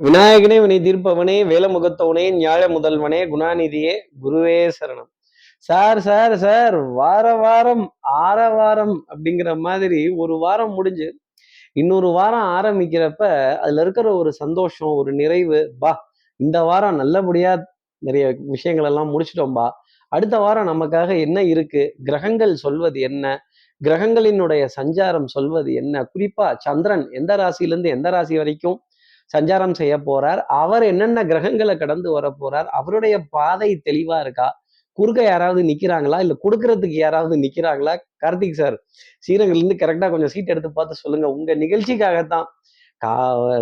விநாயகனே வினை தீர்ப்பவனே வேலமுகத்தவனே ஞாழ முதல்வனே குணாநிதியே குருவே சரணம். சார் சார் சார் வார வாரம் ஆர வாரம் அப்படிங்கிற மாதிரி ஒரு வாரம் முடிஞ்சு இன்னொரு வாரம் ஆரம்பிக்கிறப்ப அதுல இருக்கிற ஒரு சந்தோஷம் ஒரு நிறைவு பா இந்த வாரம் நல்லபடியா நிறைய விஷயங்கள் எல்லாம் முடிச்சிட்டோம்பா அடுத்த வாரம் நமக்காக என்ன இருக்கு கிரகங்கள் சொல்வது என்ன கிரகங்களினுடைய சஞ்சாரம் சொல்வது என்ன குறிப்பா சந்திரன் எந்த ராசியிலிருந்து எந்த ராசி வரைக்கும் சஞ்சாரம் செய்ய போறார். அவர் என்னென்ன கிரகங்களை கடந்து வர போறார்? அவருடைய பாதை தெளிவா இருக்கா? குறுக்க யாராவது நிக்கிறாங்களா? இல்ல கொடுக்கறதுக்கு யாராவது நிக்கிறாங்களா? கார்த்திக் சார் ஸ்ரீரங்கில இருந்து கரெக்டா கொஞ்சம் சீட் எடுத்து பார்த்து சொல்லுங்க. உங்க நிகழ்ச்சிக்காகத்தான். கா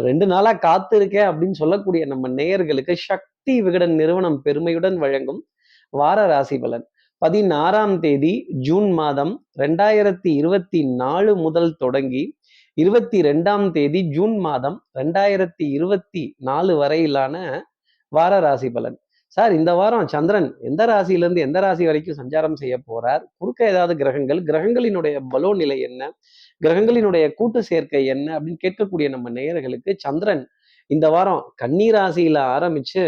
ரெண்டு நாளா காத்திருக்கேன் அப்படின்னு சொல்லக்கூடிய நம்ம நேயர்களுக்கு சக்தி விகடன் நிறுவனம் பெருமையுடன் வழங்கும் வார ராசி பலன். பதினாறாம் தேதி ஜூன் மாதம் ரெண்டாயிரத்தி இருபத்தி நாலு முதல் தொடங்கி இருபத்தி ரெண்டாம் தேதி ஜூன் மாதம் ரெண்டாயிரத்தி இருபத்தி நாலு வரையிலான வார ராசி பலன். சார் இந்த வாரம் சந்திரன் எந்த ராசியிலிருந்து எந்த ராசி வரைக்கும் சஞ்சாரம் செய்ய போறார்? குறுக்க ஏதாவது கிரகங்கள்? கிரகங்களினுடைய பலோ நிலை என்ன? கிரகங்களினுடைய கூட்டு சேர்க்கை என்ன? அப்படின்னு கேட்கக்கூடிய நம்ம நேயர்களுக்கு சந்திரன் இந்த வாரம் கன்னி ராசியில ஆரம்பிச்சு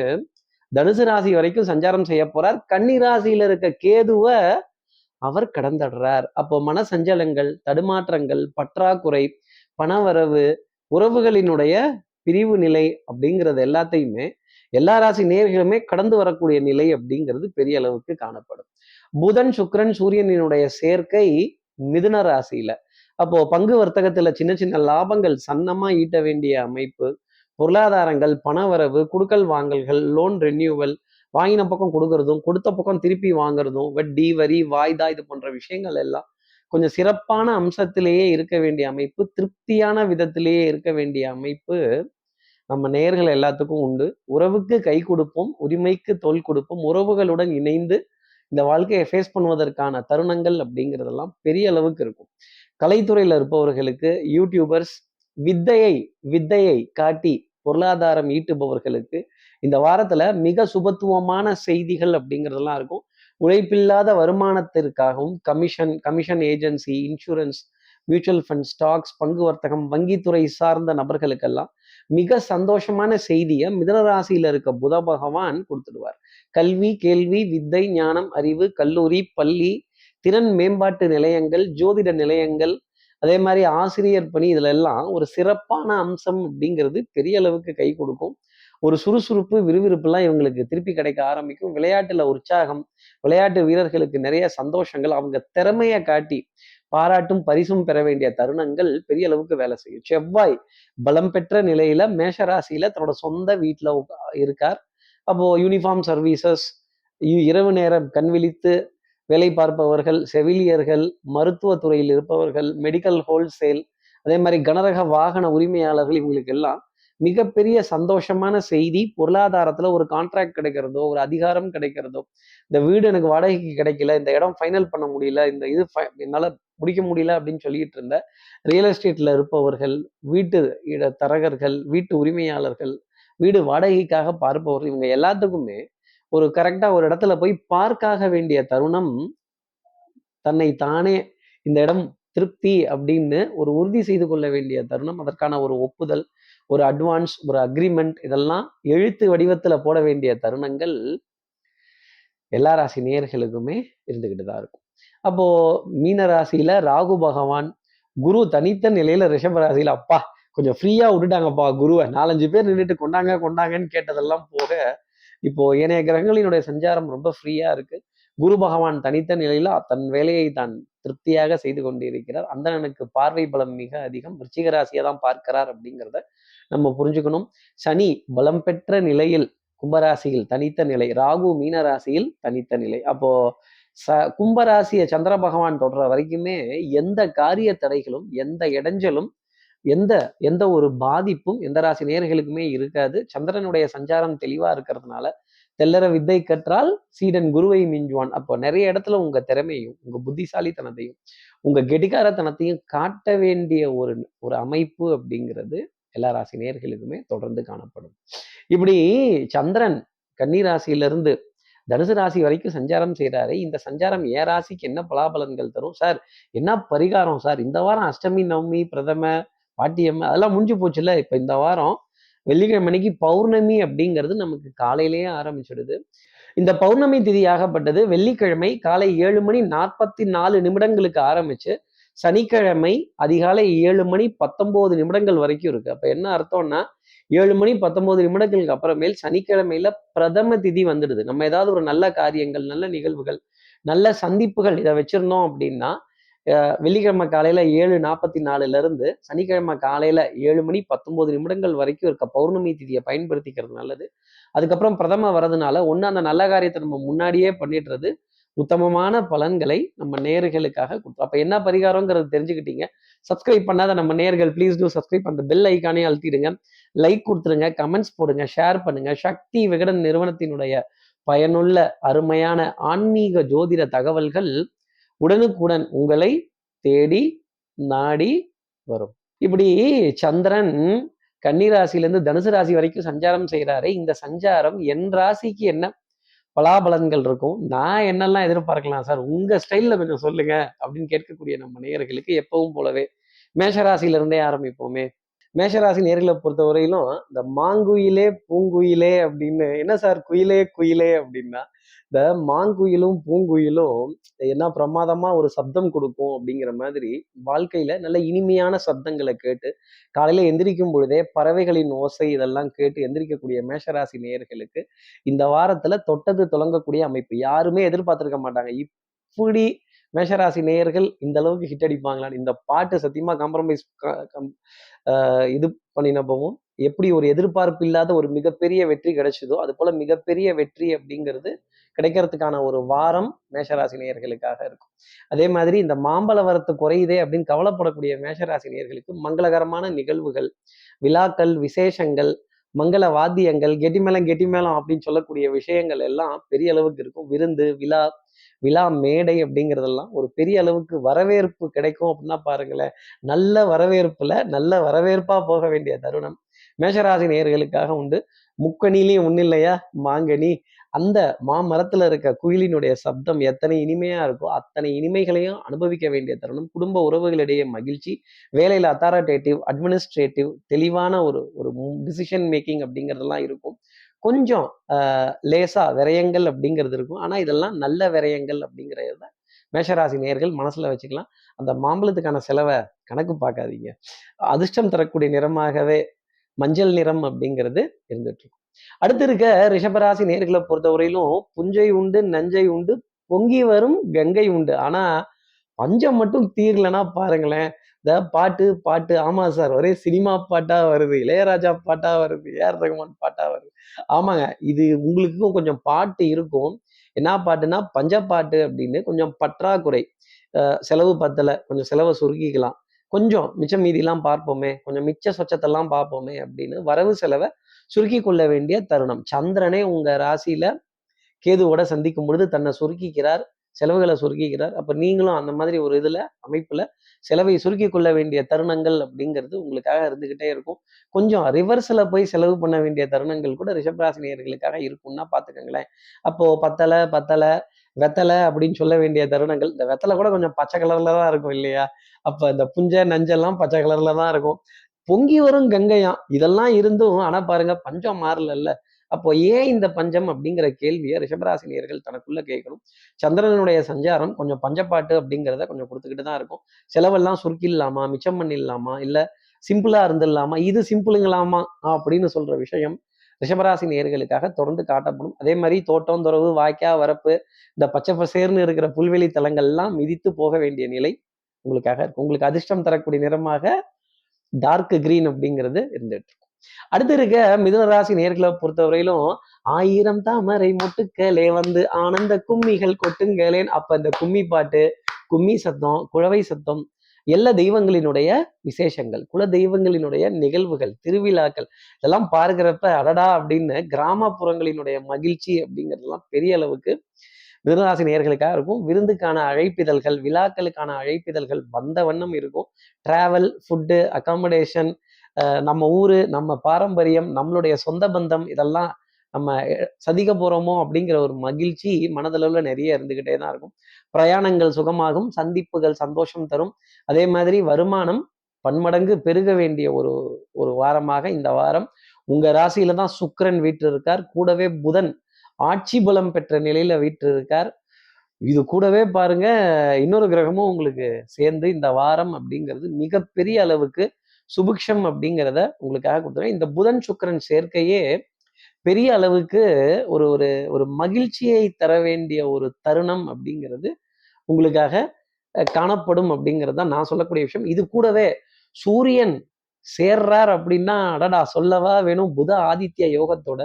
தனுசு ராசி வரைக்கும் சஞ்சாரம் செய்ய போறார். கன்னி ராசியில இருக்க கேதுவை அவர் கடந்துடுறார். அப்போ மன சஞ்சலங்கள் தடுமாற்றங்கள் பற்றாக்குறை பணவரவு உறவுகளினுடைய பிரிவு நிலை அப்படிங்கிறது எல்லாத்தையுமே எல்லா ராசி நேர்களுமே கடந்து வரக்கூடிய நிலை அப்படிங்கிறது பெரிய அளவுக்கு காணப்படும். புதன் சுக்கரன் சூரியனினுடைய சேர்க்கை மிதுன ராசியில. அப்போ பங்கு வர்த்தகத்துல சின்ன சின்ன லாபங்கள் சன்னமா ஈட்ட வேண்டிய அமைப்பு பொருளாதாரங்கள் பணவரவு குடுக்கல் வாங்கல்கள் லோன் ரெனியூவல் வாங்கின பக்கம் கொடுக்கறதும் கொடுத்த பக்கம் திருப்பி வாங்குறதும் வட்டி வரி வாய்தா இது போன்ற விஷயங்கள் எல்லாம் கொஞ்சம் சிறப்பான அம்சத்திலேயே இருக்க வேண்டிய அமைப்பு திருப்தியான விதத்திலேயே இருக்க வேண்டிய அமைப்பு நம்ம நேர்கள் எல்லாத்துக்கும் உண்டு. உறவுக்கு கை கொடுப்போம் உரிமைக்கு தோல் கொடுப்போம் உறவுகளுடன் இணைந்து இந்த வாழ்க்கையை ஃபேஸ் பண்ணுவதற்கான தருணங்கள் அப்படிங்கிறதெல்லாம் பெரிய அளவுக்கு இருக்கும். கலைத்துறையில் இருப்பவர்களுக்கு யூடியூபர்ஸ் வித்தையை வித்தையை காட்டி பொருளாதாரம் ஈட்டுபவர்களுக்கு இந்த வாரத்துல மிக சுபத்துவமான செய்திகள் அப்படிங்கிறதெல்லாம் இருக்கும். உழைப்பில்லாத வருமானத்திற்காகவும் commission commission agency insurance mutual fund stocks பங்கு வர்த்தகம் வங்கித்துறை சார்ந்த நபர்களுக்கெல்லாம் மிக சந்தோஷமான செய்தியை மிதனராசியில இருக்க புத பகவான் கொடுத்துடுவார். கல்வி கேள்வி வித்தை ஞானம் அறிவு கல்லூரி பள்ளி திறன் மேம்பாட்டு நிலையங்கள் ஜோதிட நிலையங்கள் அதே மாதிரி ஆசிரியர் பணி இதுல எல்லாம் ஒரு சிறப்பான அம்சம் அப்படிங்கிறது பெரிய அளவுக்கு கை கொடுக்கும். ஒரு சுறுசுறுப்பு விறுவிறுப்புலாம் இவங்களுக்கு திருப்பி கிடைக்க ஆரம்பிக்கும். விளையாட்டுல உற்சாகம் விளையாட்டு வீரர்களுக்கு நிறைய சந்தோஷங்கள் அவங்க திறமையை காட்டி பாராட்டும் பரிசும் பெற வேண்டிய தருணங்கள் பெரிய அளவுக்கு வேலை செய்யும். செவ்வாய் பலம் பெற்ற நிலையில மேஷராசியில தன்னோட சொந்த வீட்டுல இருக்கார். அப்போ யூனிஃபார்ம் சர்வீசஸ் இரவு நேரம் கண் விழித்து வேலை பார்ப்பவர்கள் செவிலியர்கள் மருத்துவத்துறையில் இருப்பவர்கள் மெடிக்கல் ஹோல்சேல் அதே மாதிரி கனரக வாகன உரிமையாளர்கள் இவங்களுக்கு எல்லாம் மிகப்பெரிய சந்தோஷமான செய்தி. பொருளாதாரத்துல ஒரு கான்ட்ராக்ட் கிடைக்கிறதோ ஒரு அதிகாரம் கிடைக்கிறதோ இந்த வீடு எனக்கு வாடகைக்கு கிடைக்கல இந்த இடம் ஃபைனல் பண்ண முடியல இந்த இது என்னால் முடிக்க முடியல அப்படின்னு சொல்லிட்டு இருந்த ரியல் எஸ்டேட்டில் இருப்பவர்கள் வீட்டு இட தரகர்கள் வீட்டு உரிமையாளர்கள் வீடு வாடகைக்காக பார்ப்பவர்கள் இவங்க எல்லாத்துக்குமே ஒரு கரெக்டாக ஒரு இடத்துல போய் பார்க்காக வேண்டிய தருணம் தன்னை தானே இந்த இடம் திருப்தி அப்படின்னு ஒரு உறுதி செய்து கொள்ள வேண்டிய தருணம். அதற்கான ஒரு ஒப்புதல் ஒரு அட்வான்ஸ் ஒரு அக்ரிமெண்ட் இதெல்லாம் எழுத்து வடிவத்தில் போட வேண்டிய தருணங்கள் எல்லா ராசி நேர்களுக்குமே இருந்துக்கிட்டு தான் இருக்கும். அப்போ மீன ராசியில ராகு பகவான் குரு தனித்த நிலையில ரிஷப ராசியில அப்பா கொஞ்சம் ஃப்ரீயா விட்டுட்டாங்கப்பா குருவை. நாலஞ்சு பேர் நின்றுட்டு கொண்டாங்க கொண்டாங்கன்னு கேட்டதெல்லாம் போக இப்போ ஏனைய கிரகங்களினுடைய சஞ்சாரம் ரொம்ப ஃப்ரீயா இருக்கு. குரு பகவான் தனித்த நிலையில தன் வேலையை தான் திருப்தியாக செய்து கொண்டிருக்கிறார். அந்தனனுக்கு பார்வை பலம் மிக அதிகம். விருச்சிக ராசியை தான் பார்க்கிறார் அப்படிங்கிறத நம்ம புரிஞ்சுக்கணும். சனி பலம் பெற்ற நிலையில் கும்பராசியில் தனித்த நிலை ராகு மீன ராசியில் தனித்த நிலை. அப்போ ச கும்பராசியை சந்திர பகவான் தொடர வரைக்குமே எந்த காரிய தடைகளும் எந்த இடைஞ்சலும் எந்த எந்த ஒரு பாதிப்பும் எந்த ராசி நேர்களுக்குமே இருக்காது. சந்திரனுடைய சஞ்சாரம் தெளிவா இருக்கிறதுனால தெல்லற வித்தை கற்றால் சீடன் குருவை மிஞ்சுவான். அப்போ நிறைய இடத்துல உங்க திறமையும் உங்க புத்திசாலித்தனத்தையும் உங்க கெடிகாரத்தனத்தையும் காட்ட வேண்டிய ஒரு ஒரு அமைப்பு அப்படிங்கிறது எல்லா ராசி நேர்களுக்குமே தொடர்ந்து காணப்படும். இப்படி சந்திரன் கன்னி ராசியிலிருந்து தனுசு ராசி வரைக்கும் சஞ்சாரம் செய்கிறாரு இந்த சஞ்சாரம் ஏ ராசிக்கு என்ன பலாபலன்கள் தரும்? சார் என்ன பரிகாரம்? சார் இந்த வாரம் அஷ்டமி நவமி பிரதம பாட்டியம் அதெல்லாம் முடிஞ்சு போச்சுல்ல? இப்போ இந்த வாரம் வெள்ளிக்கிழமை அன்னைக்கு பௌர்ணமி அப்படிங்கிறது நமக்கு காலையிலேயே ஆரம்பிச்சிடுது. இந்த பௌர்ணமி திதி ஆகப்பட்டது வெள்ளிக்கிழமை காலை ஏழு மணி நாற்பத்தி நாலு நிமிடங்களுக்கு ஆரம்பிச்சு சனிக்கிழமை அதிகாலை ஏழு மணி பத்தொன்பது நிமிடங்கள் வரைக்கும் இருக்கு. அப்ப என்ன அர்த்தம்னா ஏழு மணி பத்தொன்பது நிமிடங்களுக்கு அப்புறமேல் சனிக்கிழமையில பிரதம திதி வந்துடுது. நம்ம ஏதாவது ஒரு நல்ல காரியங்கள் நல்ல நிகழ்வுகள் நல்ல சந்திப்புகள் இதை வச்சிருந்தோம் அப்படின்னா வெள்ளிக்கிழமை காலையில ஏழு நாற்பத்தி நாலுல இருந்து சனிக்கிழமை காலையில ஏழு மணி பத்தொன்பது நிமிடங்கள் வரைக்கும் இருக்க பௌர்ணமி திதியை பயன்படுத்திக்கிறது நல்லது. அதுக்கப்புறம் பிரதம வரதுனால ஒன்று அந்த நல்ல காரியத்தை நம்ம முன்னாடியே பண்ணிடுறது உத்தமமான பலன்களை நம்ம நேர்களுக்காக கொடுத்தோம். அப்போ என்ன பரிகாரங்கிறது தெரிஞ்சுக்கிட்டீங்க. சப்ஸ்கிரைப் பண்ணாத நம்ம நேர்கள் ப்ளீஸ் டூ சப்ஸ்கிரைப் அந்த பெல் ஐக்கானே அழுத்திடுங்க. லைக் கொடுத்துருங்க கமெண்ட்ஸ் போடுங்க ஷேர் பண்ணுங்க. சக்தி விகடன் நிறுவனத்தினுடைய பயனுள்ள அருமையான ஆன்மீக ஜோதிட தகவல்கள் உடனுக்குடன் உங்களை தேடி நாடி வரும். இப்படி சந்திரன் கன்னிராசிலேருந்து தனுசு ராசி வரைக்கும் சஞ்சாரம் செய்கிறாரு இந்த சஞ்சாரம் என் ராசிக்கு என்ன? பலாபலன்கள் இருக்கும். நான் என்னெல்லாம் எதிர்பார்க்கலாம்? சார் உங்க ஸ்டைல்ல கொஞ்சம் சொல்லுங்க அப்படின்னு கேட்கக்கூடிய நம்ம நேயர்களுக்கு எப்பவும் போலவே மேஷராசியிலிருந்தே ஆரம்பிப்போமே. மேஷராசி நேர்களை பொறுத்த வரையிலும் இந்த மாங்குயிலே பூங்குயிலே அப்படின்னு என்ன சார் குயிலே குயிலே அப்படின்னா இந்த மாங்குயிலும் பூங்குயிலும் என்ன பிரமாதமா ஒரு சப்தம் கொடுக்கும் அப்படிங்கிற மாதிரி வாழ்க்கையில நல்ல இனிமையான சப்தங்களை கேட்டு காலையில எந்திரிக்கும் பொழுதே பறவைகளின் ஓசை இதெல்லாம் கேட்டு எந்திரிக்கக்கூடிய மேஷராசி நேயர்களுக்கு இந்த வாரத்துல தொட்டது தொடங்கக்கூடிய அமைப்பு யாருமே எதிர்பார்த்திருக்க மாட்டாங்க. இப்படி மேஷராசி நேயர்கள் இந்த அளவுக்கு ஹிட் அடிப்பாங்களான்னு இந்த பாட்டு சத்தியமா காம்ப்ரமைஸ் இது பண்ணினப்பவும் எப்படி ஒரு எதிர்பார்ப்பு இல்லாத ஒரு மிகப்பெரிய வெற்றி கிடைச்சதோ அது போல மிகப்பெரிய வெற்றி அப்படிங்கிறது கிடைக்கிறதுக்கான ஒரு வாரம் மேஷராசி நேயர்களுக்காக இருக்கும். அதே மாதிரி இந்த மாம்பழ வரத்து குறையுதே அப்படின்னு கவலைப்படக்கூடிய மேஷராசி நேயர்களுக்கு மங்களகரமான நிகழ்வுகள் விழாக்கள் விசேஷங்கள் மங்கள வாத்தியங்கள் கெட்டிமேளம் கெட்டிமேளம் அப்படின்னு சொல்லக்கூடிய விஷயங்கள் எல்லாம் பெரிய அளவுக்கு இருக்கும். விருந்து விழா விழா மேடை அப்படிங்கிறதெல்லாம் ஒரு பெரிய அளவுக்கு வரவேற்பு கிடைக்கும் அப்படின்னா பாருங்களேன். நல்ல வரவேற்புல நல்ல வரவேற்பா போக வேண்டிய தருணம். மேஷராசி நேர்களுக்காக உண்டு. முக்கணிலையும் ஒன்றும் இல்லையா? மாங்கனி. அந்த மாமரத்துல இருக்க குயிலினுடைய சப்தம் எத்தனை இனிமையா இருக்கோ அத்தனை இனிமைகளையும் அனுபவிக்க வேண்டிய தருணம். குடும்ப உறவுகளிடையே மகிழ்ச்சி. வேலையில அத்தாரிட்டேட்டிவ் அட்மினிஸ்ட்ரேட்டிவ் தெளிவான ஒரு ஒரு டிசிஷன் மேக்கிங் அப்படிங்கிறதெல்லாம் இருக்கும். கொஞ்சம் லேசா விரயங்கள் அப்படிங்கிறது இருக்கும். ஆனால் இதெல்லாம் நல்ல விரயங்கள் அப்படிங்கிறத மேஷராசி நேர்கள் மனசுல வச்சுக்கலாம். அந்த மாம்பழத்துக்கான செலவை கணக்கு பார்க்காதீங்க. அதிர்ஷ்டம் தரக்கூடிய நிறமாகவே மஞ்சள் நிறம் அப்படிங்கிறது இருந்துட்டு இருக்கும். அடுத்து இருக்க ரிஷபராசி நேர்களை பொறுத்தவரையிலும் புஞ்சை உண்டு நஞ்சை உண்டு பொங்கி வரும் கங்கை உண்டு. ஆனா பஞ்சம் மட்டும் தீரலன்னா பாருங்களேன் இந்த பாட்டு பாட்டு. ஆமாம் சார் ஒரே சினிமா பாட்டாக வருது இளையராஜா பாட்டாக வருது ஏஆர் ரகுமான் பாட்டாக வருது. ஆமாங்க இது உங்களுக்கும் கொஞ்சம் பாட்டு இருக்கும். என்ன பாட்டுனா பஞ்சப்பாட்டு அப்படின்னு கொஞ்சம் பற்றாக்குறை. செலவு பத்தலை கொஞ்சம் செலவை சுருக்கிக்கலாம். கொஞ்சம் மிச்சம் மீதிலாம் பார்ப்போமே கொஞ்சம் மிச்ச சொச்சத்தெல்லாம் பார்ப்போமே அப்படின்னு வரவு செலவை சுருக்கி கொள்ள வேண்டிய தருணம். சந்திரனே உங்க ராசியில கேதுவோட சந்திக்கும் பொழுது தன்னை சுருக்கிக்கிறார். செலவுகளை சுருக்கிக்கிறார். அப்போ நீங்களும் அந்த மாதிரி ஒரு இதில் அமைப்பில் செலவை சுருக்கி கொள்ள வேண்டிய தருணங்கள் அப்படிங்கிறது உங்களுக்காக இருந்துக்கிட்டே இருக்கும். கொஞ்சம் ரிவர்ஸில் போய் செலவு பண்ண வேண்டிய தருணங்கள் கூட ரிஷபராசினியர்களுக்காக இருக்கும்னா பார்த்துக்கோங்களேன் அப்போது பத்தலை பத்தலை வெத்தலை அப்படின்னு சொல்ல வேண்டிய தருணங்கள் இந்த வெத்தலை கூட கொஞ்சம் பச்சை கலரில் தான் இருக்கும் இல்லையா? அப்போ இந்த புஞ்சை நஞ்செல்லாம் பச்சை கலரில் தான் இருக்கும். பொங்கி வரும் கங்கையாம் இதெல்லாம் இருந்தும் ஆனால் பாருங்க பஞ்சம் மாறல அப்போ ஏன் இந்த பஞ்சம் அப்படிங்கிற கேள்வியை ரிஷபராசினியர்கள் தனக்குள்ள கேட்கணும். சந்திரனுடைய சஞ்சாரம் கொஞ்சம் பஞ்சப்பாட்டு அப்படிங்கிறத கொஞ்சம் கொடுத்துக்கிட்டு தான் இருக்கும். செலவெல்லாம் சுருக்கிடலாமா? மிச்சம் பண்ணிடலாமா? இல்லை சிம்பிளா இருந்துடலாமா? இது சிம்பிளுங்களாமா? அப்படின்னு சொல்ற விஷயம் ரிஷபராசி நேர்களுக்காக தொடர்ந்து காட்டப்படும். அதே மாதிரி தோட்டம் துறவு வாய்க்கா வரப்பு இந்த பச்சை பசேர்னு இருக்கிற புல்வெளி தலங்கள்லாம் மிதித்து போக வேண்டிய நிலை உங்களுக்காக இருக்கும் உங்களுக்கு அதிர்ஷ்டம் தரக்கூடிய நிறமாக டார்க் கிரீன் அப்படிங்கிறது இருந்துட்டு இருக்கும். அடுத்து இருக்க மிதுனராசி நேர்களை பொறுத்தவரையிலும் ஆயிரம் தாமரை மொட்டுக்களே வந்து ஆனந்த கும்மிகள் கொட்டுங்களேன். அப்ப இந்த கும்மி பாட்டு கும்மி சத்தம் குழவை சத்தம் எல்லா தெய்வங்களினுடைய விசேஷங்கள் குல தெய்வங்களினுடைய நிகழ்வுகள் திருவிழாக்கள் இதெல்லாம் பார்க்கிறப்ப அடடா அப்படின்னு கிராமப்புறங்களினுடைய மகிழ்ச்சி அப்படிங்கிறதுலாம் பெரிய அளவுக்கு விருதாசி நேர்களுக்காக இருக்கும். விருந்துக்கான அழைப்பிதழ்கள் விழாக்களுக்கான அழைப்பிதழ்கள் வந்த வண்ணம் இருக்கும். டிராவல் ஃபுட்டு அகாமடேஷன் நம்ம ஊரு நம்ம பாரம்பரியம் நம்மளுடைய சொந்த பந்தம் இதெல்லாம் நம்ம சதிக்க போகிறோமோ அப்படிங்கிற ஒரு மகிழ்ச்சி மனதளவில் நிறைய இருந்துக்கிட்டே தான் இருக்கும். பிரயாணங்கள் சுகமாகும் சந்திப்புகள் சந்தோஷம் தரும். அதே மாதிரி வருமானம் பன்மடங்கு பெருக வேண்டிய ஒரு ஒரு வாரமாக இந்த வாரம் உங்க ராசியில தான் சுக்கரன் வீற்று இருக்கார் கூடவே புதன் ஆட்சி பலம் பெற்ற நிலையில வீற்று இருக்கார் இது கூடவே பாருங்க இன்னொரு கிரகமும் உங்களுக்கு சேர்ந்து இந்த வாரம் அப்படிங்கிறது மிகப்பெரிய அளவுக்கு சுபிக்ஷம் அப்படிங்கிறத உங்களுக்காக கொடுத்துருவேன். இந்த புதன் சுக்கிரன் சேர்க்கையே பெரிய அளவுக்கு ஒரு ஒரு ஒரு மகிழ்ச்சியை தர வேண்டிய ஒரு தருணம் அப்படிங்கிறது உங்களுக்காக காணப்படும் அப்படிங்கிறது தான் நான் சொல்லக்கூடிய விஷயம். இது கூடவே சூரியன் சேர்றார் அப்படின்னா அடடா சொல்லவா வேணும்? புத ஆதித்ய யோகத்தோட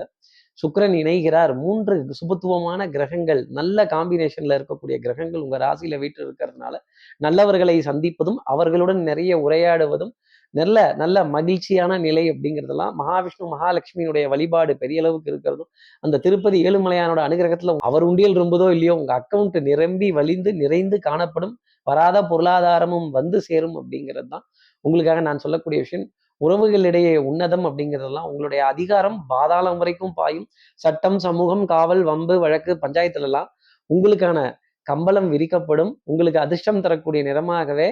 சுக்கரன் இணைகிறார். மூன்று சுபத்துவமான கிரகங்கள் நல்ல காம்பினேஷன்ல இருக்கக்கூடிய கிரகங்கள் உங்க ராசியில வீட்டு இருக்கிறதுனால நல்லவர்களை சந்திப்பதும் அவர்களுடன் நிறைய உரையாடுவதும் நல்ல நல்ல மகிழ்ச்சியான நிலை அப்படிங்கிறதெல்லாம் மகாவிஷ்ணு மகாலட்சுமியினுடைய வழிபாடு பெரிய அளவுக்கு இருக்கிறதும் அந்த திருப்பதி ஏழுமலையானோட அனுகிரகத்துல அவர் உண்டியல் ரொம்பதோ இல்லையோ உங்க அக்கௌண்ட் நிரம்பி வலிந்து நிறைந்து காணப்படும் வராத பொருளாதாரமும் வந்து சேரும் அப்படிங்கிறது தான் உங்களுக்காக நான் சொல்லக்கூடிய விஷயம். உறவுகளிடையே உன்னதம் அப்படிங்கிறதெல்லாம் உங்களுடைய அதிகாரம் பாதாளம் வரைக்கும் பாயும். சட்டம் சமூகம் காவல் வம்பு வழக்கு பஞ்சாயத்துல எல்லாம் உங்களுக்கான கம்பளம் விரிக்கப்படும். உங்களுக்கு அதிர்ஷ்டம் தரக்கூடிய நிறமாகவே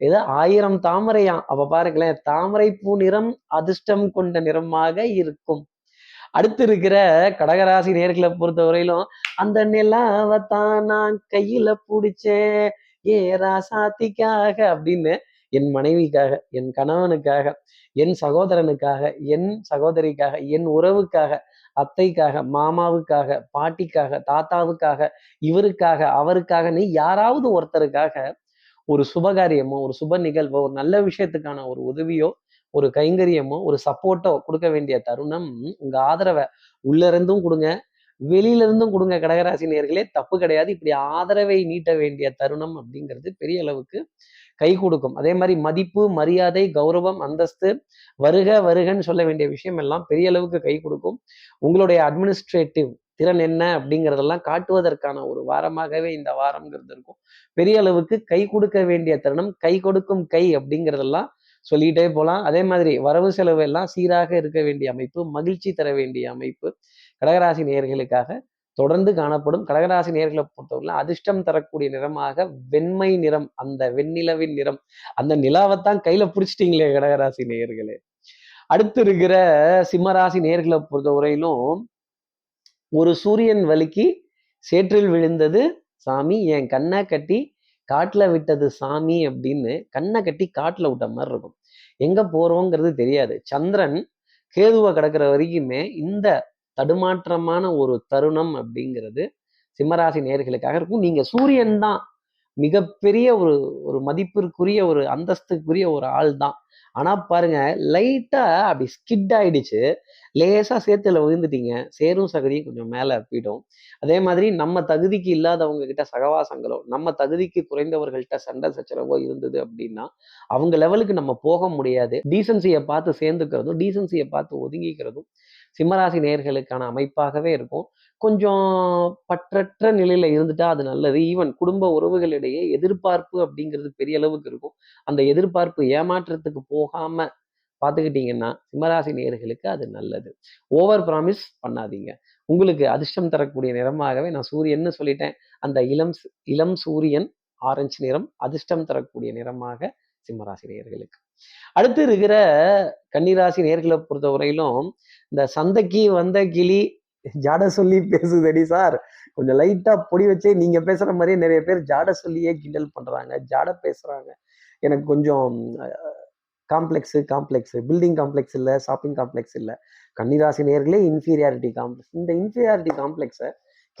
ஏதோ ஆயிரம் தாமரையாம் அப்ப பாருங்களேன் தாமரை பூ நிறம் அதிர்ஷ்டம் கொண்ட நிறமாக இருக்கும். அடுத்து இருக்கிற கடகராசி நேர்களை பொறுத்தவரையிலும் அந்த நிலாவத்தான் நான் கையில புடிச்சேன். ஏ ராசாத்திக்காக அப்படின்னு என் மனைவிக்காக என் கணவனுக்காக என் சகோதரனுக்காக என் சகோதரிக்காக என் உறவுக்காக அத்தைக்காக மாமாவுக்காக பாட்டிக்காக தாத்தாவுக்காக இவருக்காக அவருக்காகன்னு யாராவது ஒருத்தருக்காக ஒரு சுபகாரியமோ ஒரு சுப நிகழ்வோ ஒரு நல்ல விஷயத்துக்கான ஒரு உதவியோ ஒரு கைங்கரியமோ ஒரு சப்போர்ட்டோ கொடுக்க வேண்டிய தருணம் உங்க ஆதரவை உள்ள இருந்தும் கொடுங்க. வெளியில இருந்தும் கொடுங்க கடகராசி நேர்களே தப்பு கிடையாது. இப்படி ஆதரவை நீட்ட வேண்டிய தருணம் அப்படிங்கிறது பெரிய அளவுக்கு கை கொடுக்கும். அதே மாதிரி மதிப்பு மரியாதை கௌரவம் அந்தஸ்து வருக வருகன்னு சொல்ல வேண்டிய விஷயம் எல்லாம் பெரிய அளவுக்கு கை கொடுக்கும். உங்களுடைய அட்மினிஸ்ட்ரேட்டிவ் திறன் என்ன அப்படிங்கிறதெல்லாம் காட்டுவதற்கான ஒரு வாரமாகவே இந்த வாரம்ங்கிறது இருக்கும். பெரிய அளவுக்கு கை கொடுக்க வேண்டிய தருணம் கை கொடுக்கும் கை அப்படிங்கிறதெல்லாம் சொல்லிட்டே போகலாம். அதே மாதிரி வரவு செலவு எல்லாம் சீராக இருக்க வேண்டிய அமைப்பு மகிழ்ச்சி தர வேண்டிய அமைப்பு கடகராசி நேர்களுக்காக தொடர்ந்து காணப்படும். கடகராசி நேர்களை பொறுத்தவரை அதிர்ஷ்டம் தரக்கூடிய நிறமாக வெண்மை நிறம் அந்த வெண்ணிலவின் நிறம் அந்த நிலாவைத்தான் கையில பிடிச்சிட்டீங்களே கடகராசி நேயர்களே. அடுத்து இருக்கிற சிம்மராசி நேர்களை பொறுத்தவரையிலும் ஒரு சூரியன் வலிக்கு சேற்றில் விழுந்தது சாமி என் கண்ணை கட்டி காட்டில் விட்டது சாமி அப்படின்னு கண்ணை கட்டி காட்டில் விட்ட மாதிரி இருக்கும். எங்கே போகிறோங்கிறது தெரியாது. சந்திரன் கேதுவை கிடக்கிற வரைக்குமே இந்த தடுமாற்றமான ஒரு தருணம் அப்படிங்கிறது சிம்மராசி நேர்களுக்காக இருக்கும். நீங்கள் சூரியன் தான் மிகப்பெரிய ஒரு ஒரு மதிப்பிற்குரிய ஒரு அந்தஸ்துக்குரிய ஒரு ஆள் தான் ஆனால் பாருங்க லைட்டாக அப்படி ஸ்கிட் ஆயிடுச்சு. லேசா சேத்துல விழுந்துட்டீங்க. சேரும் சகதியும் கொஞ்சம் மேலே போயிடும். அதே மாதிரி நம்ம தகுதிக்கு இல்லாதவங்க கிட்ட சகவாசங்களோ நம்ம தகுதிக்கு குறைந்தவர்கள்ட்ட சண்டை சச்சரவோ இருந்தது அப்படின்னா அவங்க லெவலுக்கு நம்ம போக முடியாது. டீசன்சியை பார்த்து சேர்ந்துக்கிறதும் டீசன்சியை பார்த்து ஒதுங்கிக்கிறதும் சிம்மராசி நேர்களுக்கான அமைப்பாகவே இருக்கும். கொஞ்சம் பற்றற்ற நிலையில இருந்துட்டா அது நல்லது. ஈவன் குடும்ப உறவுகளிடையே எதிர்பார்ப்பு அப்படிங்கிறது பெரிய அளவுக்கு இருக்கும். அந்த எதிர்பார்ப்பு ஏமாற்றத்துக்கு போகாம பார்த்துக்கிட்டீங்கன்னா சிம்மராசி நேர்களுக்கு அது நல்லது. ஓவர் ப்ராமிஸ் பண்ணாதீங்க. உங்களுக்கு அதிர்ஷ்டம் தரக்கூடிய நிறமாகவே நான் சூரியன்னு சொல்லிட்டேன். அந்த இளம் இளம் சூரியன் ஆரஞ்சு நிறம் அதிர்ஷ்டம் தரக்கூடிய நிறமாக சிம்மராசி நேயர்களுக்கு. அடுத்து இருக்கிற கன்னிராசி நேர்களை பொறுத்தவரையிலும் இந்த சந்தைக்கு வந்த கிளி ஜாட சொல்லி பேசுதடி சார். கொஞ்சம் லைட்டாக பொடி வச்சே நீங்கள் பேசுகிற மாதிரியே நிறைய பேர் ஜாட சொல்லியே கிண்டல் பண்ணுறாங்க ஜாட பேசுகிறாங்க எனக்கு கொஞ்சம் காம்ப்ளெக்ஸு காம்ப்ளெக்ஸு பில்டிங் காம்ப்ளெக்ஸ் இல்லை ஷாப்பிங் காம்ப்ளெக்ஸ் இல்லை. கன்னிராசி நேர்களே இன்ஃபீரியாரிட்டி காம்ப்ளெக்ஸ் இந்த இன்ஃபீரியாரிட்டி காம்ப்ளெக்ஸை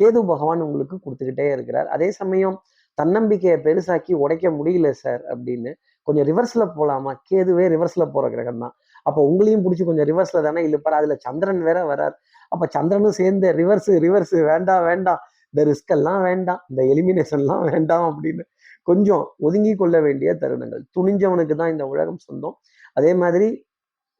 கேது பகவான் உங்களுக்கு கொடுத்துக்கிட்டே இருக்கிறார். அதே சமயம் தன்னம்பிக்கையை பெருசாக்கி உடைக்க முடியல சார் அப்படின்னு கொஞ்சம் ரிவர்ஸில் போகலாமா கேதுவே ரிவர்ஸில் போகிற கிரகம் தான் அப்போ உங்களையும் பிடிச்சி கொஞ்சம் ரிவர்ஸில் தானே இழுப்பார். அதில் சந்திரன் வேற வரார். அப்போ சந்திரனும் சேர்ந்து ரிவர்ஸு ரிவர்ஸு வேண்டாம் வேண்டாம் இந்த ரிஸ்க் எல்லாம் வேண்டாம். இந்த எலிமினேஷன்லாம் வேண்டாம் அப்படின்னு கொஞ்சம் ஒதுங்கி கொள்ள வேண்டிய தருணங்கள். துணிஞ்சவனுக்கு தான் இந்த உலகம் சொந்தம். அதே மாதிரி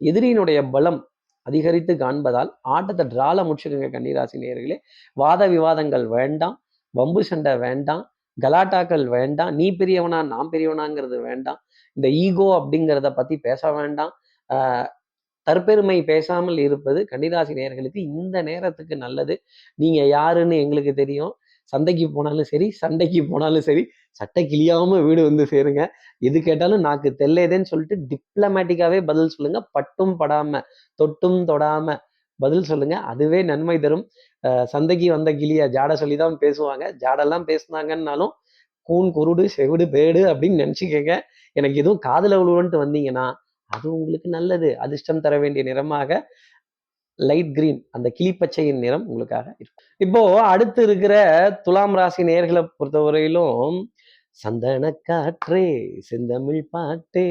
எதிரியினுடைய பலம் அதிகரித்து காண்பதால் ஆட்டத்தை டிரால முடிச்சுக்கோங்க கன்னிராசி நேர்களே வாத விவாதங்கள் வேண்டாம். வம்பு சண்டை வேண்டாம். கலாட்டாக்கள் வேண்டாம். நீ பெரியவனா நான் பெரியவனாங்கிறது வேண்டாம். இந்த ஈகோ அப்படிங்கிறத பத்தி பேச வேண்டாம். தற்பெருமை பேசாமல் இருப்பது கன்னிராசி நேர்களுக்கு இந்த நேரத்துக்கு நல்லது. நீங்க யாருன்னு எங்களுக்கு தெரியும். சந்தைக்கு போனாலும் சரி சண்டைக்கு போனாலும் சரி சட்டை கிளியாம வீடு வந்து சேருங்க. எது கேட்டாலும் நாக்கு தெல்லையதேன்னு சொல்லிட்டு டிப்ளமேட்டிக்காவே பதில் சொல்லுங்க. பட்டும் படாம தொட்டும் தொடாம பதில் சொல்லுங்க. அதுவே நன்மை தரும். சந்தைக்கு வந்த கிளியா ஜாட சொல்லி தான் பேசுவாங்க. ஜாடெல்லாம் பேசுனாங்கன்னாலும் கூன் குருடு செவிடு பேடு அப்படின்னு நினச்சிக்கங்க. எனக்கு எதுவும் காதில் விழுவன்ட்டு வந்தீங்கன்னா அது உங்களுக்கு நல்லது. அதிர்ஷ்டம் தர வேண்டிய நிறமாக லைட் கிரீன் அந்த கிளிப்பச்சையின் நிறம் உங்களுக்காக இருக்கும். இப்போ அடுத்து இருக்கிற துலாம் ராசி நேர்களை பொறுத்தவரையிலும் சந்தன காற்றே செந்தமிழ் பாட்டே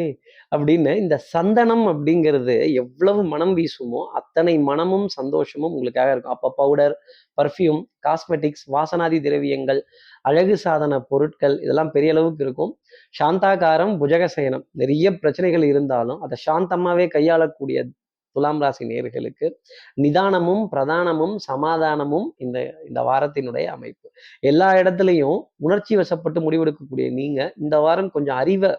அப்படின்னு இந்த சந்தனம் அப்படிங்கிறது எவ்வளவு மனம் வீசுமோ அத்தனை மனமும் சந்தோஷமும் உங்களுக்காக இருக்கும். அப்போ பவுடர் பர்ஃப்யூம் காஸ்மெட்டிக்ஸ் வாசனாதி திரவியங்கள் அழகு சாதன பொருட்கள் இதெல்லாம் பெரிய அளவுக்கு இருக்கும். சாந்தாகாரம் புஜகசயனம் நிறைய பிரச்சனைகள் இருந்தாலும் அதை சாந்தமாவே கையாளக்கூடிய துலாம் ராசி நேர்களுக்கு நிதானமும் பிரதானமும் சமாதானமும் இந்த இந்த வாரத்தினுடைய அமைப்பு. எல்லா இடத்துலையும் உணர்ச்சி வசப்பட்டு முடிவெடுக்கக்கூடிய நீங்க இந்த வாரம் கொஞ்சம் அறிவை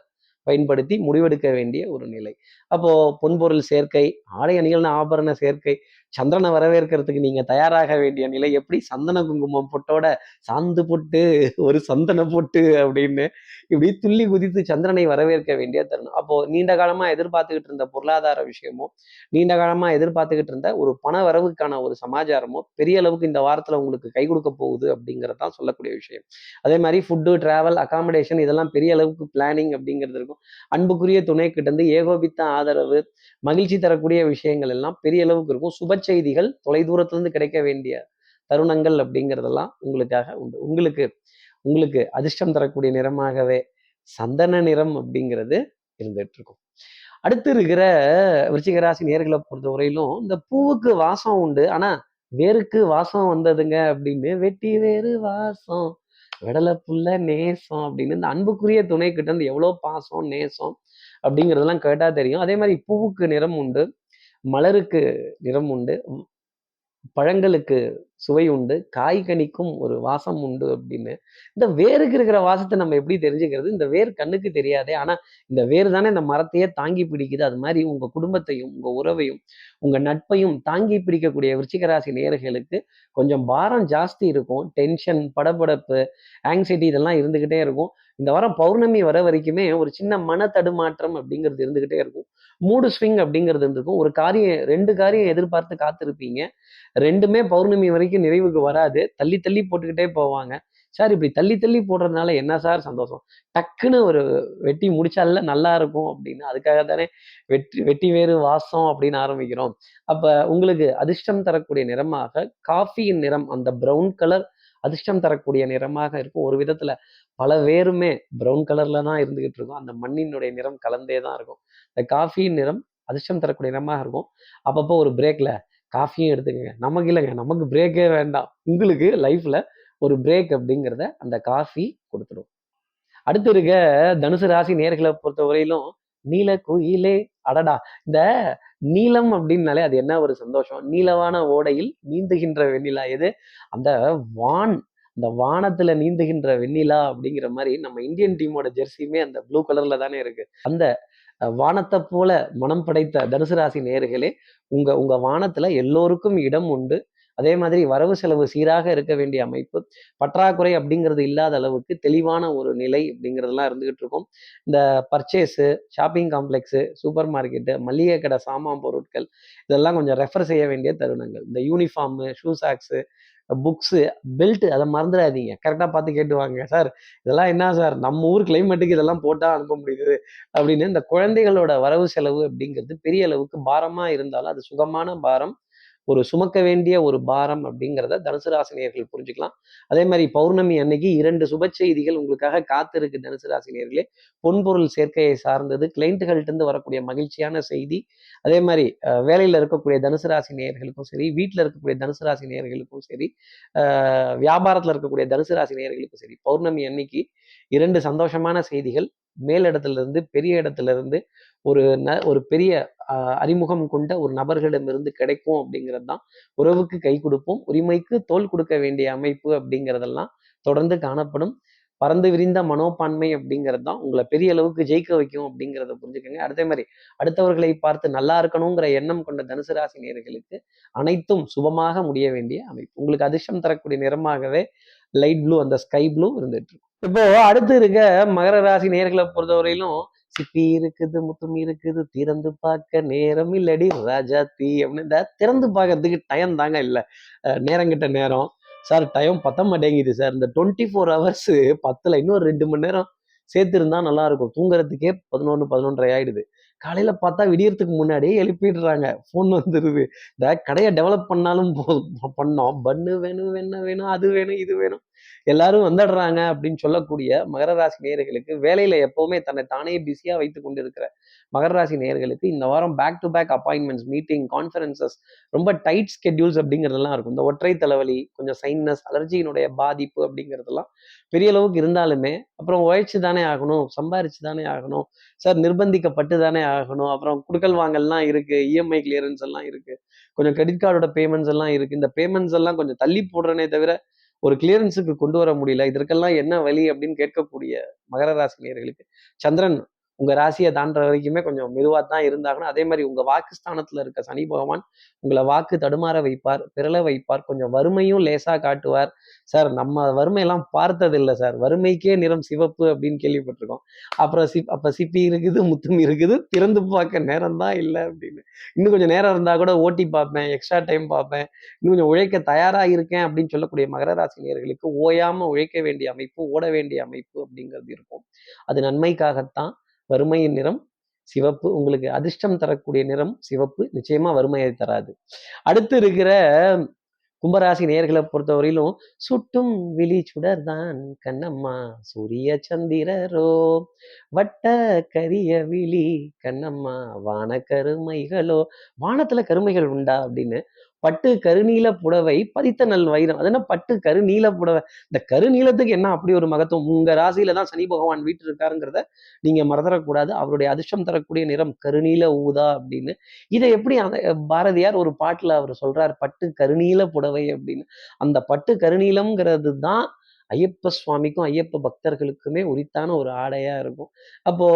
பயன்படுத்தி முடிவெடுக்க வேண்டிய ஒரு நிலை. அப்போ பொன்பொருள் சேர்க்கை ஆடை அணிகள்னு ஆபரண சேர்க்கை சந்திரனை வரவேற்கிறதுக்கு நீங்க தயாராக வேண்டிய நிலை எப்படி? சந்தன குங்குமம் பொட்டோட சாந்து பொட்டு ஒரு சந்தன பொட்டு அப்படின்னு இப்படி துள்ளி குதித்து சந்திரனை வரவேற்க வேண்டிய தருணம். அப்போ நீண்ட காலமா எதிர்பார்த்துக்கிட்டு இருந்த பொருளாதார விஷயமோ நீண்ட காலமா எதிர்பார்த்துக்கிட்டு இருந்த ஒரு பண வரவுக்கான ஒரு சமாச்சாரமோ பெரிய அளவுக்கு இந்த வாரத்துல உங்களுக்கு கை கொடுக்க போகுது அப்படிங்கறதான் சொல்லக்கூடிய விஷயம். அதே மாதிரி ஃபுட்டு டிராவல் அகாமடேஷன் இதெல்லாம் பெரிய அளவுக்கு பிளானிங் அப்படிங்கிறது இருக்கும். அன்புக்குரிய துணை கிட்ட இருந்து ஏகோபித்த ஆதரவு மகிழ்ச்சி தரக்கூடிய விஷயங்கள் எல்லாம் பெரிய அளவுக்கு இருக்கும். சுப செய்திகள் தொலைதூரத்திலிருந்து கிடைக்க வேண்டிய தருணங்கள் அப்படிங்கிறதெல்லாம் உங்களுக்காக உண்டு. உங்களுக்கு உங்களுக்கு அதிர்ஷ்டம் தரக்கூடிய நிறமாகவே சந்தன நிறம் அப்படிங்கிறது இருந்துட்டு இருக்கும். அடுத்து இருக்கிற விருச்சிகராசி நேர்களை பொறுத்தவரையிலும் இந்த பூவுக்கு வாசம் உண்டு. ஆனா வேருக்கு வாசம் வந்ததுங்க அப்படின்னு வெட்டி வேறு வாசம் விடலை புல்ல நேசம் அப்படின்னு இந்த அன்புக்குரிய துணை கிட்ட இருந்து எவ்வளோ பாசம் நேசம் அப்படிங்கிறதெல்லாம் கேட்டால் தெரியும். அதே மாதிரி பூவுக்கு நிறம் உண்டு. மலருக்கு நிறம் உண்டு. பழங்களுக்கு சுவை உண்டு. காய்கனிக்கும் ஒரு வாசம் உண்டு அப்படின்னு. இந்த வேருக்கு இருக்கிற வாசத்தை நம்ம எப்படி தெரிஞ்சுக்கிறது? இந்த வேர் கண்ணுக்கு தெரியாதே. ஆனால் இந்த வேர் தானே இந்த மரத்தையே தாங்கி பிடிக்குது. அது மாதிரி உங்க குடும்பத்தையும் உங்க உறவையும் உங்கள் நட்பையும் தாங்கி பிடிக்கக்கூடிய விருச்சிகராசி நேர்களுக்கு கொஞ்சம் பாரம் ஜாஸ்தி இருக்கும். டென்ஷன் படபடப்பு ஆங்ஸைட்டி இதெல்லாம் இருந்துகிட்டே இருக்கும். இந்த வாரம் பௌர்ணமி வர வரைக்குமே ஒரு சின்ன மன தடுமாற்றம் அப்படிங்கிறது இருந்துகிட்டே இருக்கும். மூடு ஸ்விங் அப்படிங்கிறது இருந்திருக்கும். ஒரு காரியம் ரெண்டு காரியம் எதிர்பார்த்து காத்திருப்பீங்க. ரெண்டுமே பௌர்ணமி வரைக்கும் நிறைவுக்கு வராது. தள்ளி தள்ளி போட்டுக்கிட்டே போவாங்க. சார் இப்படி தள்ளி தள்ளி போடுறதுனால என்ன சார் சந்தோஷம்? டக்குன்னு ஒரு வெட்டி முடிச்சால நல்லா இருக்கும் அப்படின்னு. அதுக்காக தானே வெற்றி வெட்டி வேறு வாசம் அப்படின்னு ஆரம்பிக்கிறோம். அப்ப உங்களுக்கு அதிர்ஷ்டம் தரக்கூடிய நிறமாக காஃபியின் நிறம் அந்த பிரவுன் கலர் அதிர்ஷ்டம் தரக்கூடிய நிறமாக இருக்கும். ஒரு விதத்துல பல வேருமே பிரவுன் கலர்ல தான் இருந்துகிட்டு இருக்கும். அந்த மண்ணினுடைய நிறம் கலந்தே தான் இருக்கும். இந்த காஃபியின் நிறம் அதிர்ஷ்டம் தரக்கூடிய நிறமாக இருக்கும். அப்பப்போ ஒரு பிரேக்ல காஃபியும் எடுத்துக்கங்க. நமக்கு இல்லைங்க. நமக்கு பிரேக்கே வேண்டாம். உங்களுக்கு லைஃப்ல ஒரு பிரேக் அப்படிங்கிறத அந்த காஃபி கொடுத்துடும். அடுத்து இருக்க தனுசு ராசி நேர்களை பொறுத்த வரையிலும் நீல குயிலே அடடா! இந்த நீலம் அப்படின்னாலே அது என்ன ஒரு சந்தோஷம்? நீளவான ஓடையில் நீந்துகின்ற வெண்ணிலா எது? அந்த வான். இந்த வானத்துல நீந்துகின்ற வெண்ணிலா அப்படிங்கிற மாதிரி நம்ம இந்தியன் டீமோட ஜெர்சியுமே அந்த ப்ளூ கலர்ல தானே இருக்கு. அந்த வானத்தை போல மனம் படைத்த தனுசு ராசி நேர்களே உங்க உங்க வானத்துல எல்லோருக்கும் இடம் உண்டு. அதே மாதிரி வரவு செலவு சீராக இருக்க வேண்டிய அமைப்பு பற்றாக்குறை அப்படிங்கிறது இல்லாத அளவுக்கு தெளிவான ஒரு நிலை அப்படிங்கிறதெல்லாம் இருந்துகிட்டு இருக்கும். இந்த purchase shopping complex supermarket மளிகை கடை சாமான் பொருட்கள் இதெல்லாம் கொஞ்சம் ரெஃபர் செய்ய வேண்டிய தருணங்கள். இந்த uniform shoe socks books belt அதை மறந்துடாதீங்க. கரெக்டாக பார்த்து கேட்டு வாங்க சார் இதெல்லாம் என்ன சார் நம்ம ஊர் கிளைமேட்டுக்கு இதெல்லாம் போட்டால் அனுப்ப முடியுது அப்படின்னு இந்த குழந்தைகளோட வரவு செலவு அப்படிங்கிறது பெரிய அளவுக்கு பாரமாக இருந்தாலும் அது சுகமான பாரம் ஒரு சுமக்க வேண்டிய ஒரு பாரம் அப்படிங்கிறத தனுசு ராசினியர்கள் புரிஞ்சுக்கலாம். அதே மாதிரி பௌர்ணமி அன்னைக்கு இரண்டு சுப செய்திகள் உங்களுக்காக காத்திருக்கு தனுசு ராசினியர்களே பொன்பொருள் சேர்க்கையை சார்ந்தது கிளைண்ட்டுகள்ட்டருந்து வரக்கூடிய மகிழ்ச்சியான செய்தி. அதே மாதிரி வேலையில் இருக்கக்கூடிய தனுசு ராசி நேயர்களுக்கும் சரி வீட்டில் இருக்கக்கூடிய தனுசு ராசி நேயர்களுக்கும் சரி வியாபாரத்தில் இருக்கக்கூடிய தனுசு ராசி நேயர்களுக்கும் சரி பௌர்ணமி அன்னைக்கு இரண்டு சந்தோஷமான செய்திகள். மேல் இடத்துல இருந்து பெரிய இடத்துல இருந்து ஒரு ந ஒரு பெரிய அறிமுகம் கொண்ட ஒரு நபர்களிடமிருந்து கிடைக்கும் அப்படிங்கிறது தான் உறவுக்கு கை கொடுப்போம். உரிமைக்கு தோல் கொடுக்க வேண்டிய அமைப்பு அப்படிங்கிறதெல்லாம் தொடர்ந்து காணப்படும். பறந்து விரிந்த மனோப்பான்மை அப்படிங்கிறது தான் உங்களை பெரிய அளவுக்கு ஜெயிக்க வைக்கும் அப்படிங்கிறத புரிஞ்சுக்கோங்க. அதே மாதிரி அடுத்தவர்களை பார்த்து நல்லா இருக்கணுங்கிற எண்ணம் கொண்ட தனுசு ராசி நேர்களுக்கு அனைத்தும் சுபமாக முடிய வேண்டிய அமைப்பு. உங்களுக்கு அதிர்ஷ்டம் தரக்கூடிய நிறமாகவே லைட் ப்ளூ அந்த ஸ்கை ப்ளூ இருந்துட்டு இருக்கும் இப்போ அடுத்து இருக்க மகர ராசி நேர்களை பொறுத்தவரையிலும் சிப்பி இருக்குது முத்துமி இருக்குது திறந்து பார்க்க நேரம் இல்லடி ராஜா தீ அப்படின்னு இந்த திறந்து பார்க்கறதுக்கு டைம் தாங்க இல்லை. நேரங்கிட்ட நேரம். சார் டைம் பத்த மாட்டேங்குது சார். இந்த டுவெண்ட்டி ஃபோர் ஹவர்ஸ் பத்தில் இன்னும் ரெண்டு மணி நேரம் சேர்த்துருந்தா நல்லா இருக்கும். தூங்குறதுக்கே பதினொன்று பதினொன்றரை ஆயிடுது. காலையில பார்த்தா விடியறதுக்கு முன்னாடியே எழுப்பிடுறாங்க. ஃபோன் வந்துடுது இந்த கடையை டெவலப் பண்ணாலும் போதும். பண்ணோம். பன்னு வேணும் வேணும் வேணும் அது வேணும் இது வேணும். எல்லாரும் வந்துடுறாங்க அப்படின்னு சொல்லக்கூடிய மகர ராசி நேயர்களுக்கு வேலையில எப்பவுமே தன்னை தானே பிஸியா வைத்து கொண்டிருக்கிற மகர ராசி நேயர்களுக்கு இந்த வாரம் back to back appointments meeting conferences ரொம்ப டைட் ஸ்கெட்யூல்ஸ் அப்படிங்கிறதெல்லாம் இருக்கும். இந்த ஒற்றை தலைவலி கொஞ்சம் சைன்னஸ் அலர்ஜியினுடைய பாதிப்பு அப்படிங்கிறதெல்லாம் பெரிய அளவுக்கு இருந்தாலுமே அப்புறம் உழைச்சு தானே ஆகணும் சம்பாரிச்சு தானே ஆகணும் சார் நிர்பந்திக்கப்பட்டு தானே ஆகணும் அப்புறம் குடுக்கல் வாங்கல்லாம் இருக்கு இஎம்ஐ கிளியரன்ஸ் எல்லாம் இருக்கு கொஞ்சம் கிரெடிட் கார்டோட பேமெண்ட்ஸ் எல்லாம் இருக்கு. இந்த பேமெண்ட்ஸ் எல்லாம் கொஞ்சம் தள்ளி போடுறனே தவிர ஒரு கிளியரன்ஸுக்கு கொண்டு வர முடியல. இதற்கெல்லாம் என்ன வழி அப்படின்னு கேட்கக்கூடிய மகர ராசி நேர்களுக்கு சந்திரன் உங்க ராசியை தாண்டுற வரைக்குமே கொஞ்சம் மெதுவாக தான் இருந்தாங்கன்னா அதே மாதிரி உங்க வாக்குஸ்தானத்துல இருக்க சனி பகவான் உங்களை வாக்கு தடுமாற வைப்பார் பிறல வைப்பார் கொஞ்சம் வறுமையும் லேசா காட்டுவார். சார் நம்ம வறுமையெல்லாம் பார்த்ததில்லை சார் வறுமைக்கே நிறம் சிவப்பு அப்படின்னு கேள்விப்பட்டிருக்கோம். அப்புறம் சிப் அப்ப சிப்பி இருக்குது முத்தும் இருக்குது திறந்து பார்க்க நேரம் தான் இல்லை அப்படின்னு. இன்னும் கொஞ்சம் நேரம் இருந்தா கூட ஓட்டி பார்ப்பேன் எக்ஸ்ட்ரா டைம் பார்ப்பேன். இன்னும் கொஞ்சம் உழைக்க தயாரா இருக்கேன் அப்படின்னு சொல்லக்கூடிய மகர ராசி நேயர்களுக்கு ஓயாம உழைக்க வேண்டிய அமைப்பு ஓட வேண்டிய அமைப்பு அப்படிங்கிறது இருக்கும். அது நன்மைக்காகத்தான் வறுமையின் நிறம் சிவப்பு. உங்களுக்கு அதிர்ஷ்டம் தரக்கூடிய நிறம் சிவப்பு. நிச்சயமா வறுமையை தராது. அடுத்து இருக்கிற கும்பராசி நேர்களை பொறுத்தவரையிலும் சுட்டும் விழி சுடர்தான் கண்ணம்மா. சூரிய சந்திரரோ வட்ட கரிய விழி கண்ணம்மா. வான கருமைகளோ வானத்துல கருமைகள் உண்டா அப்படின்னு பட்டு கருநீல புடவை பதித்த நல் வைரம். அது என்ன பட்டு கருநீல புடவை? இந்த கருநீலத்துக்கு என்ன அப்படி ஒரு மகத்துவம்? உங்க ராசியில தான் சனி பகவான் வீட்டு இருக்காருங்கிறத நீங்க மறந்துடக்கூடாது. அவருடைய அதிர்ஷ்டம் தரக்கூடிய நிறம் கருநீல ஊதா அப்படின்னு. இதை எப்படி அந்த பாரதியார் ஒரு பாட்டுல அவர் சொல்றார் பட்டு கருநீல புடவை அப்படின்னு. அந்த பட்டு கருநீலம்ங்கிறது தான் ஐயப்ப சுவாமிக்கும் ஐயப்ப பக்தர்களுக்குமே உரித்தான ஒரு ஆடையா இருக்கும். அப்போ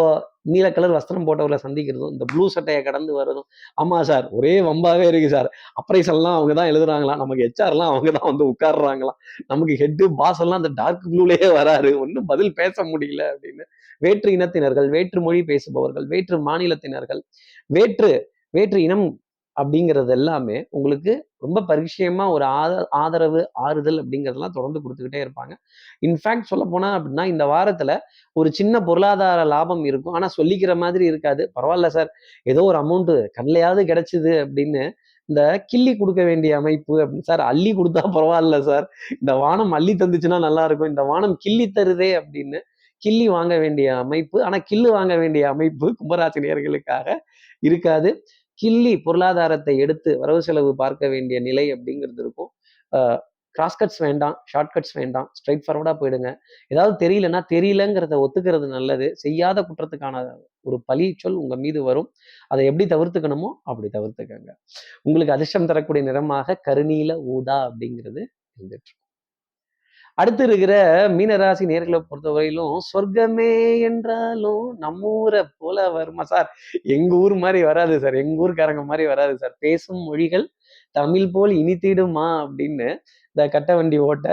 நீல கலர் வஸ்திரம் போட்டவர்களை சந்திக்கிறதும் இந்த ப்ளூ சட்டையை கடந்து வர்றதும் ஆமா சார் ஒரே வம்பாவே இருக்கு சார். அப்ரைசல்லாம் அவங்க தான் எழுதுறாங்களாம். நமக்கு ஹெச்ஆர்லாம் அவங்க தான் வந்து உட்கார்றாங்களாம். நமக்கு ஹெட்டு பாஸ் எல்லாம் அந்த டார்க் ப்ளூலேயே வராரு. ஒன்றும் பதில் பேச முடியல அப்படின்னு. வேற்று இனத்தினர்கள் வேற்று மொழி பேசுபவர்கள் வேற்று மாநிலத்தினர்கள் வேற்று வேற்று இனம் அப்படிங்கிறது எல்லாமே உங்களுக்கு ரொம்ப பரிச்சயமா ஒரு ஆத ஆதரவு ஆறுதல் அப்படிங்கிறதெல்லாம் தொடர்ந்து கொடுத்துக்கிட்டே இருப்பாங்க. இன்ஃபேக்ட் சொல்ல போனா அப்படின்னா இந்த வாரத்துல ஒரு சின்ன பொருளாதார லாபம் இருக்கும். ஆனா சொல்லிக்கிற மாதிரி இருக்காது. பரவாயில்ல சார். ஏதோ ஒரு அமௌண்ட் கண்ணிலையாவது கிடைச்சிது அப்படின்னு இந்த கிள்ளி கொடுக்க வேண்டிய அமைப்பு அப்படின்னு சார் அள்ளி கொடுத்தா பரவாயில்ல சார். இந்த வானம் அள்ளி தந்துச்சுன்னா நல்லா இருக்கும் இந்த வானம் கிள்ளி தருதே அப்படின்னு கிள்ளி வாங்க வேண்டிய அமைப்பு. ஆனா கில்லு வாங்க வேண்டிய அமைப்பு கும்பராசினியர்களுக்காக இருக்காது. கிள்ளி பொருளாதாரத்தை எடுத்து வரவு செலவு பார்க்க வேண்டிய நிலை அப்படிங்கிறது இருக்கும். கிராஸ் கட்ஸ் வேண்டாம் ஷார்ட் கட்ஸ் வேண்டாம் ஸ்ட்ரைட் ஃபார்வர்டாக போயிடுங்க. ஏதாவது தெரியலன்னா தெரியலங்கிறத ஒத்துக்கிறது நல்லது. செய்யாத குற்றத்துக்கான ஒரு பழி சொல் உங்கள் மீது வரும். அதை எப்படி தவிர்த்துக்கணுமோ அப்படி தவிர்த்துக்கங்க. உங்களுக்கு அதிர்ஷ்டம் தரக்கூடிய நிறமாக கருநீல ஊதா அப்படிங்கிறது இருந்துட்டு அடுத்து இருக்கிற மீனராசி நேர்களை பொறுத்தவரையிலும் சொர்க்கமே என்றாலும் நம்ம ஊரை போல வருமா? சார் எங்க ஊர் மாதிரி வராது சார். எங்க ஊர்க்காரங்க மாதிரி வராது சார். பேசும் மொழிகள் தமிழ் போல் இனித்திடுமா அப்படின்னு இந்த கட்ட வண்டி ஓட்ட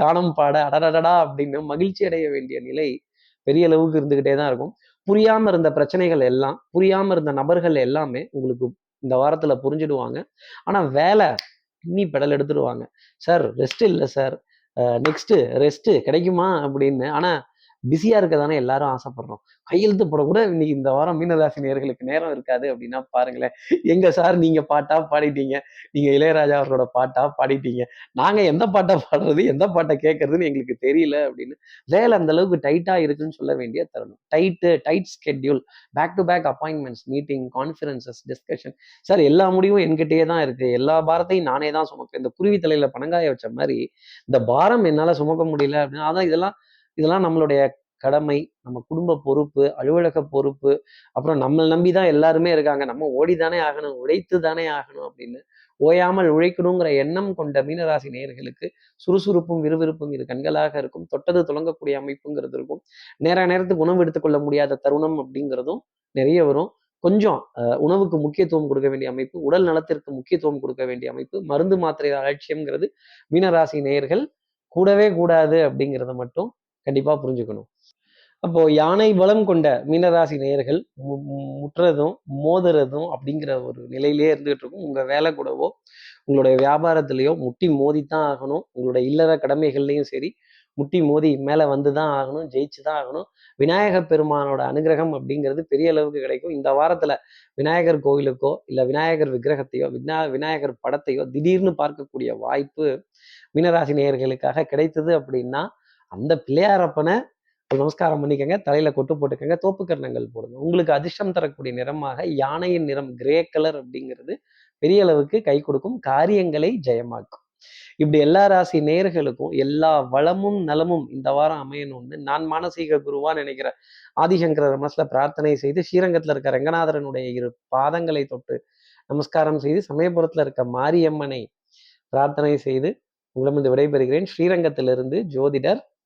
கானம் பாட அடடடடா அப்படின்னு மகிழ்ச்சி அடைய வேண்டிய நிலை பெரிய அளவுக்கு இருந்துகிட்டே தான் இருக்கும். புரியாம இருந்த பிரச்சனைகள் எல்லாம் புரியாம இருந்த நபர்கள் எல்லாமே உங்களுக்கு இந்த வாரத்துல புரிஞ்சிடுவாங்க. ஆனா வேலை இன்னி பெடல் எடுத்துடுவாங்க. சார் ரெஸ்ட் இல்லை சார். நெக்ஸ்ட் ரெஸ்ட் கிடைக்குமா அப்படின்னு. ஆனா பிஸியா இருக்க தானே எல்லாரும் ஆசைப்படுறோம். கையெழுத்து போட கூட இன்னைக்கு இந்த வாரம் மீனராசி நேர்களுக்கு நேரம் இருக்காது அப்படின்னா பாருங்களேன். எங்க சார் நீங்க பாட்டா பாடிட்டீங்க. நீங்க இளையராஜா அவர்களோட பாட்டா பாடிட்டீங்க. நாங்க எந்த பாட்டை பாடுறது எந்த பாட்டை கேட்கறதுன்னு எங்களுக்கு தெரியல அப்படின்னு வேலை அந்த அளவுக்கு டைட்டா இருக்குன்னு சொல்ல வேண்டிய தருணம். Tight tight schedule back to back appointments meeting conferences discussion sir எல்லா முடிவும் என்கிட்டயே தான் இருக்கு. எல்லா பாரத்தையும் நானே தான் சுமக்கிறேன் இந்த குருவி தலையில பணங்காய வச்ச மாதிரி இந்த பாரம் என்னால சுமக்க முடியல அப்படின்னு அதான் இதெல்லாம் இதெல்லாம் நம்மளுடைய கடமை நம்ம குடும்ப பொறுப்பு அலுவலக பொறுப்பு. அப்புறம் நம்மளை நம்பி தான் எல்லாருமே இருக்காங்க. நம்ம ஓடி தானே ஆகணும் உழைத்து தானே ஆகணும் அப்படின்னு ஓயாமல் உழைக்கணுங்கிற எண்ணம் கொண்ட மீனராசி நேயர்களுக்கு சுறுசுறுப்பும் விறுவிறுப்பும் இது கண்களாக இருக்கும். தொட்டது துளங்கக்கூடிய அமைப்புங்கிறது இருக்கும். நேர நேரத்துக்கு உணவு எடுத்துக்கொள்ள முடியாத தருணம் அப்படிங்கிறதும் நிறைய வரும். கொஞ்சம் உணவுக்கு முக்கியத்துவம் கொடுக்க வேண்டிய அமைப்பு உடல் நலத்திற்கு முக்கியத்துவம் கொடுக்க வேண்டிய அமைப்பு மருந்து மாத்திரை அலட்சியம்ங்கிறது மீனராசி நேயர்கள் கூடவே கூடாது அப்படிங்கிறத மட்டும் கண்டிப்பாக புரிஞ்சுக்கணும். அப்போ யானை பலம் கொண்ட மீனராசி நேயர்கள் மு- முட்டுறதும் மோதுறதும் அப்படிங்கிற ஒரு நிலையிலேயே இருந்துகிட்டு இருக்கும். உங்கள் வேலை கூடவோ உங்களுடைய வியாபாரத்திலேயோ முட்டி மோதித்தான் ஆகணும். உங்களுடைய இல்லற கடமைகள்லையும் சரி முட்டி மோதி மேலே வந்து தான் ஆகணும் ஜெயிச்சு தான் ஆகணும். விநாயகர் பெருமானோட அனுகிரகம் அப்படிங்கிறது பெரிய அளவுக்கு கிடைக்கும். இந்த வாரத்தில் விநாயகர் கோவிலுக்கோ இல்லை விநாயகர் விக்கிரகத்தையோ வினா விநாயகர் படத்தையோ திடீர்னு பார்க்கக்கூடிய வாய்ப்பு மீனராசி நேயர்களுக்காக கிடைத்தது அப்படின்னா அந்த பிள்ளையாரப்பனை நமஸ்காரம் பண்ணிக்கங்க தலையில கொட்டு போட்டுக்கங்க தோப்பு கர்ணங்கள் போடுங்க. உங்களுக்கு அதிர்ஷ்டம் தரக்கூடிய நிறமாக யானையின் நிறம் கிரே கலர் அப்படிங்கிறது பெரிய அளவுக்கு கை கொடுக்கும் காரியங்களை ஜெயமாக்கும். இப்படி எல்லா ராசி நேர்களுக்கும் எல்லா வளமும் நலமும் இந்த வாரம் அமையணும்னு நான் மானசீக குருவா நினைக்கிற ஆதிசங்கர மனசுல பிரார்த்தனை செய்து ஸ்ரீரங்கத்துல இருக்க ரங்கநாதரனுடைய இரு பாதங்களை தொட்டு நமஸ்காரம் செய்து சமயபுரத்துல இருக்க மாரியம்மனை பிரார்த்தனை செய்து உங்களிடமிருந்து விடைபெறுகிறேன். ஸ்ரீரங்கத்திலிருந்து ஜோதிடர்